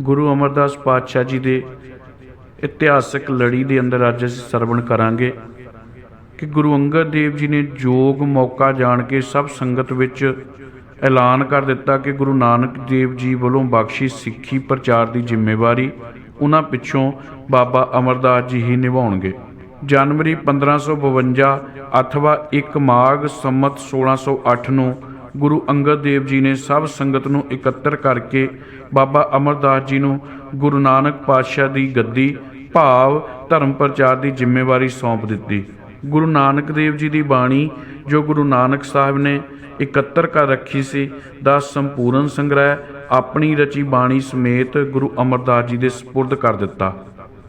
ਗੁਰੂ ਅਮਰਦਾਸ ਪਾਤਸ਼ਾਹ ਜੀ ਦੇ ਇਤਿਹਾਸਕ ਲੜੀ ਦੇ ਅੰਦਰ ਅੱਜ ਅਸੀਂ ਸਰਵਣ ਕਰਾਂਗੇ ਕਿ ਗੁਰੂ ਅੰਗਦ ਦੇਵ ਜੀ ਨੇ ਜੋਗ ਮੌਕਾ ਜਾਣ ਕੇ ਸਭ ਸੰਗਤ ਵਿੱਚ ਐਲਾਨ ਕਰ ਦਿੱਤਾ ਕਿ ਗੁਰੂ ਨਾਨਕ ਦੇਵ ਜੀ ਵੱਲੋਂ ਬਖਸ਼ੀ ਸਿੱਖੀ ਪ੍ਰਚਾਰ ਦੀ ਜ਼ਿੰਮੇਵਾਰੀ ਉਹਨਾਂ ਪਿੱਛੋਂ ਬਾਬਾ ਅਮਰਦਾਸ ਜੀ ਹੀ ਨਿਭਾਉਣਗੇ। ਜਨਵਰੀ 1552 ਅਥਵਾ 1 ਮਾਘ ਸੰਮਤ 1608 ਨੂੰ ਗੁਰੂ ਅੰਗਦ ਦੇਵ ਜੀ ਨੇ ਸਭ ਸੰਗਤ ਨੂੰ ਇਕੱਤਰ ਕਰਕੇ ਬਾਬਾ ਅਮਰਦਾਸ ਜੀ ਨੂੰ ਗੁਰੂ ਨਾਨਕ ਪਾਤਸ਼ਾਹ ਦੀ ਗੱਦੀ, ਭਾਵ, ਧਰਮ ਪ੍ਰਚਾਰ ਦੀ ਜ਼ਿੰਮੇਵਾਰੀ ਸੌਂਪ ਦਿੱਤੀ। ਗੁਰੂ ਨਾਨਕ ਦੇਵ ਜੀ ਦੀ ਬਾਣੀ, ਜੋ ਗੁਰੂ ਨਾਨਕ ਸਾਹਿਬ ਨੇ ਇਕੱਤਰ ਕਰ ਰੱਖੀ ਸੀ, ਦਾ ਸੰਪੂਰਨ ਸੰਗ੍ਰਹਿ, ਆਪਣੀ ਰਚੀ ਬਾਣੀ ਸਮੇਤ ਗੁਰੂ ਅਮਰਦਾਸ ਜੀ ਦੇ ਸਪੁਰਦ ਕਰ ਦਿੱਤਾ।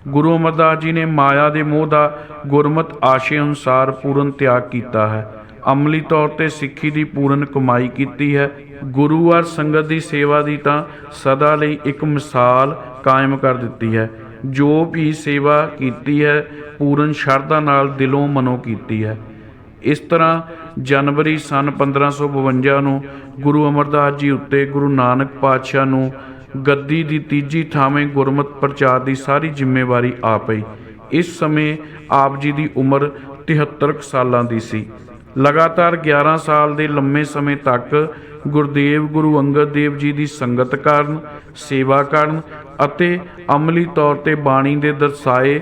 ਗੁਰੂ ਅਮਰਦਾਸ ਜੀ ਨੇ ਮਾਇਆ ਦੇ ਮੋਹ ਦਾ ਗੁਰਮਤ ਆਸ਼ੇ ਅਨੁਸਾਰ ਪੂਰਨ ਤਿਆਗ ਕੀਤਾ ਹੈ। ਅਮਲੀ ਤੌਰ ਤੇ ਸਿੱਖੀ ਦੀ ਪੂਰਨ ਕਮਾਈ ਕੀਤੀ ਹੈ। ਗੁਰੂ ਅਰ ਸੰਗਤ ਦੀ ਸੇਵਾ ਦੀ ਤਾਂ ਸਦਾ ਲਈ ਇੱਕ ਮਿਸਾਲ ਕਾਇਮ ਕਰ ਦਿੱਤੀ ਹੈ। ਜੋ ਵੀ ਸੇਵਾ ਕੀਤੀ ਹੈ, ਪੂਰਨ ਸ਼ਰਧਾ ਨਾਲ ਦਿਲੋਂ ਮਨੋਂ ਕੀਤੀ ਹੈ। ਇਸ ਤਰ੍ਹਾਂ ਜਨਵਰੀ ਸਨ 1552 ਨੂੰ ਗੁਰੂ ਅਮਰਦਾਸ ਜੀ ਉੱਤੇ ਗੁਰੂ ਨਾਨਕ ਪਾਤਸ਼ਾਹ ਨੂੰ ਗੱਦੀ ਦੀ ਤੀਜੀ ਥਾਵੇਂ ਗੁਰਮਤ ਪ੍ਰਚਾਰ ਦੀ ਸਾਰੀ ਜ਼ਿੰਮੇਵਾਰੀ ਆ ਪਈ। ਇਸ ਸਮੇਂ ਆਪ ਜੀ ਦੀ ਉਮਰ 73 ਕੁ ਸਾਲਾਂ ਦੀ ਸੀ। ਲਗਾਤਾਰ 11 ਸਾਲ ਦੇ ਲੰਮੇ ਸਮੇਂ ਤੱਕ ਗੁਰਦੇਵ ਗੁਰੂ ਅੰਗਦ ਦੇਵ ਜੀ ਦੀ ਸੰਗਤ ਕਰਨ, ਸੇਵਾ ਕਰਨ ਅਤੇ ਅਮਲੀ ਤੌਰ ਤੇ ਬਾਣੀ ਦੇ ਦਰਸਾਏ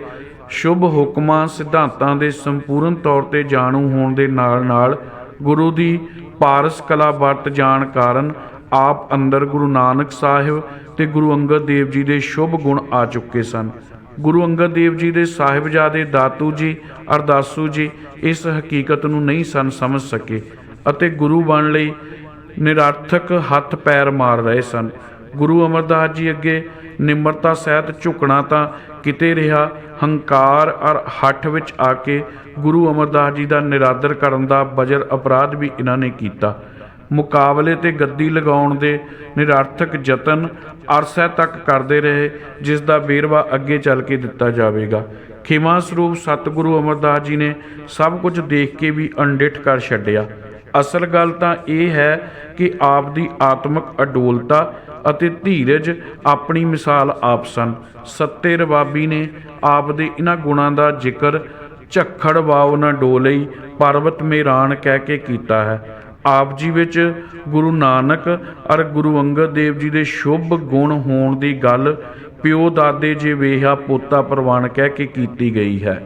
ਸ਼ੁਭ ਹੁਕਮਾਂ ਸਿਧਾਂਤਾਂ ਦੇ ਸੰਪੂਰਨ ਤੌਰ ਤੇ ਜਾਣੂ ਹੋਣ ਦੇ ਨਾਲ ਨਾਲ ਗੁਰੂ ਦੀ ਪਾਰਸ ਕਲਾ ਵਰਤ ਜਾਣ ਕਾਰਨ ਆਪ ਅੰਦਰ ਗੁਰੂ ਨਾਨਕ ਸਾਹਿਬ ਤੇ ਗੁਰੂ ਅੰਗਦ ਦੇਵ ਜੀ ਦੇ ਸ਼ੁਭ ਗੁਣ ਆ ਚੁੱਕੇ ਸਨ। ਗੁਰੂ ਅੰਗਦ ਦੇਵ ਜੀ ਦੇ ਸਾਹਿਬਜ਼ਾਦੇ ਦਾਤੂ ਜੀ, ਅਰਦਾਸੂ ਜੀ ਇਸ ਹਕੀਕਤ ਨੂੰ ਨਹੀਂ ਸਨ ਸਮਝ ਸਕੇ ਅਤੇ ਗੁਰੂ ਬਣ ਲਈ ਨਿਰਰਥਕ ਹੱਥ ਪੈਰ ਮਾਰ ਰਹੇ ਸਨ। ਗੁਰੂ ਅਮਰਦਾਸ ਜੀ ਅੱਗੇ ਨਿਮਰਤਾ ਸਹਿਤ ਝੁਕਣਾ ਤਾਂ ਕਿਤੇ ਰਿਹਾ, ਹੰਕਾਰ ਅਰ ਹੱਠ ਵਿੱਚ ਆ ਕੇ ਗੁਰੂ ਅਮਰਦਾਸ ਜੀ ਦਾ ਨਿਰਾਦਰ ਕਰਨ ਦਾ ਬਜਰ ਅਪਰਾਧ ਵੀ ਇਹਨਾਂ ਨੇ ਕੀਤਾ। ਮੁਕਾਬਲੇ ਤੇ ਗੱਦੀ ਲਗਾਉਣ ਦੇ ਨਿਰਰਥਕ ਯਤਨ ਅਰਸਾ ਤੱਕ ਕਰਦੇ ਰਹੇ, ਜਿਸ ਦਾ ਵੇਰਵਾ ਅੱਗੇ ਚੱਲ ਕੇ ਦਿੱਤਾ ਜਾਵੇਗਾ। ਖਿਮਾ ਸਰੂਪ ਸਤਿਗੁਰੂ ਅਮਰਦਾਸ ਜੀ ਨੇ ਸਭ ਕੁਝ ਦੇਖ ਕੇ ਵੀ ਅਣਡਿੱਠ ਕਰ ਛੱਡਿਆ। ਅਸਲ ਗੱਲ ਤਾਂ ਇਹ ਹੈ ਕਿ ਆਪ ਦੀ ਆਤਮਿਕ ਅਡੋਲਤਾ ਅਤੇ ਧੀਰਜ ਆਪਣੀ ਮਿਸਾਲ ਆਪ ਸਨ। ਸੱਤੇ ਰਬਾਬੀ ਨੇ ਆਪ ਦੇ ਇਹਨਾਂ ਗੁਣਾਂ ਦਾ ਜ਼ਿਕਰ ਝੱਖੜ ਵਾਉ ਨਾ ਡੋਲਈ ਪਰਬਤ ਮੇਰਾਨ ਕਹਿ ਕੇ ਕੀਤਾ ਹੈ। ਆਪ ਜੀ ਵਿੱਚ ਗੁਰੂ ਨਾਨਕ ਅਰ ਗੁਰੂ ਅੰਗਦ ਦੇਵ ਜੀ ਦੇ ਸ਼ੁਭ ਗੁਣ ਹੋਣ ਦੀ ਗੱਲ ਪਿਓ ਦਾਦੇ ਜੇ ਵੇਹਾ ਪੋਤਾ ਪ੍ਰਵਾਨ ਕਹਿ ਕੇ ਕੀਤੀ ਗਈ ਹੈ।